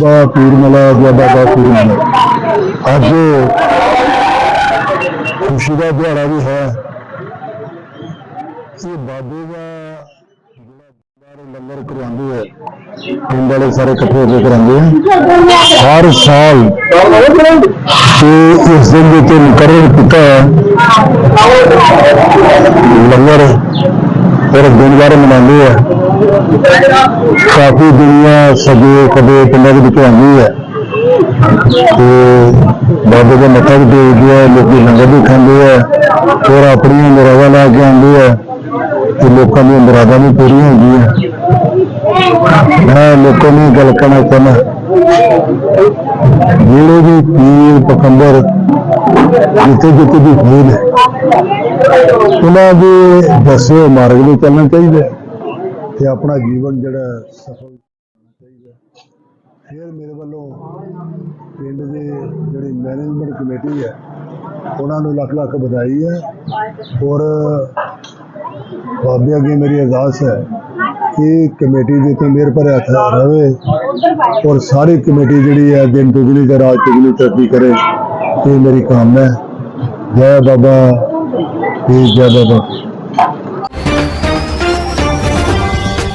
ਬਾਬਾ ਪੀਰ ਮਲਾ ਜਾਂ ਬਾਬਾ ਪੀਰ ਮਲਾ। ਅੱਜ ਖੁਸ਼ੀ ਦਾ ਦਿਹਾੜਾ ਵੀ ਹੈ। ਇਹ ਬਾਬੇ ਦਾ ਜਿਹੜਾ ਲੰਗਰ ਕਰਵਾਉਂਦੇ ਹੈ ਪਿੰਡ ਵਾਲੇ ਸਾਰੇ ਇਕੱਠੇ ਹੋ ਕੇ ਕਰਾਉਂਦੇ ਆ। ਹਰ ਸਾਲ ਤੇ ਇਸ ਦਿਨ ਦੇ ਉੱਤੇ ਮੁਕਰਰ ਕੀਤਾ ਲੰਗਰ ਔਰ ਦਿਨ ਵਾਰ ਮਨਾਉਂਦੇ ਆ। ਕਾਫੀ ਦੁਨੀਆ ਸਜੇ ਕਦੇ ਪਿੰਡਾਂ ਦੇ ਵਿੱਚ ਆਉਂਦੀ ਹੈ ਤੇ ਬਾਬੇ ਦੇ ਮੱਥਾ ਵੀ ਟੇਕਦੇ ਆ, ਲੋਕੀ ਲੰਗਰ ਵੀ ਖਾਂਦੇ ਆ ਔਰ ਆਪਣੀਆਂ ਮੁਰਾਦਾਂ ਲੈ ਕੇ ਆਉਂਦੇ ਆ ਤੇ ਲੋਕਾਂ ਦੀਆਂ ਮੁਰਾਦਾਂ ਵੀ ਪੂਰੀਆਂ ਹੁੰਦੀਆਂ। ਮੈਂ ਲੋਕਾਂ ਨੂੰ ਇਹ ਗੱਲ ਕਹਿਣਾ ਚਾਹੁੰਦਾ। ਜਿਹੜੇ ਵੀ ਪੀਰ ਪਕੰਬਰ ਜਿੱਥੇ ਜਿੱਥੇ ਵੀ ਫੀਲ ਉਹਨਾਂ ਦੇ ਦੱਸੇ ਮਾਰਗ ਨੂੰ ਚੱਲਣਾ ਚਾਹੀਦਾ ਹੈ ਤੇ ਆਪਣਾ ਜੀਵਨ ਜਿਹੜਾ ਸਫਲ ਚਾਹੀਦਾ ਫਿਰ ਮੇਰੇ ਵੱਲੋਂ ਪਿੰਡ ਦੇ ਜਿਹੜੀ ਮੈਨੇਜਮੈਂਟ ਕਮੇਟੀ ਹੈ, ਉਹਨਾਂ ਨੂੰ ਲੱਖ ਲੱਖ ਵਧਾਈ ਹੈ ਔਰ ਬਾਬੇ ਅੱਗੇ ਮੇਰੀ ਅਰਦਾਸ ਹੈ ਕਿ ਕਮੇਟੀ ਦੇ ਉੱਤੇ ਮੇਰੇ ਭਰਿਆ ਹੱਥ ਰਵੇ ਔਰ ਸਾਰੀ ਕਮੇਟੀ ਜਿਹੜੀ ਹੈ ਦਿਨ ਦੁਗਣੀ ਤੇ ਰਾਤ ਚੁਗਣੀ ਤਰੱਕੀ ਕਰੇ। ਇਹ ਮੇਰੀ ਕਾਮਨਾ ਹੈ। ਜੈ ਬਾਬਾ ਤੇ ਜੈ ਬਾਬਾ।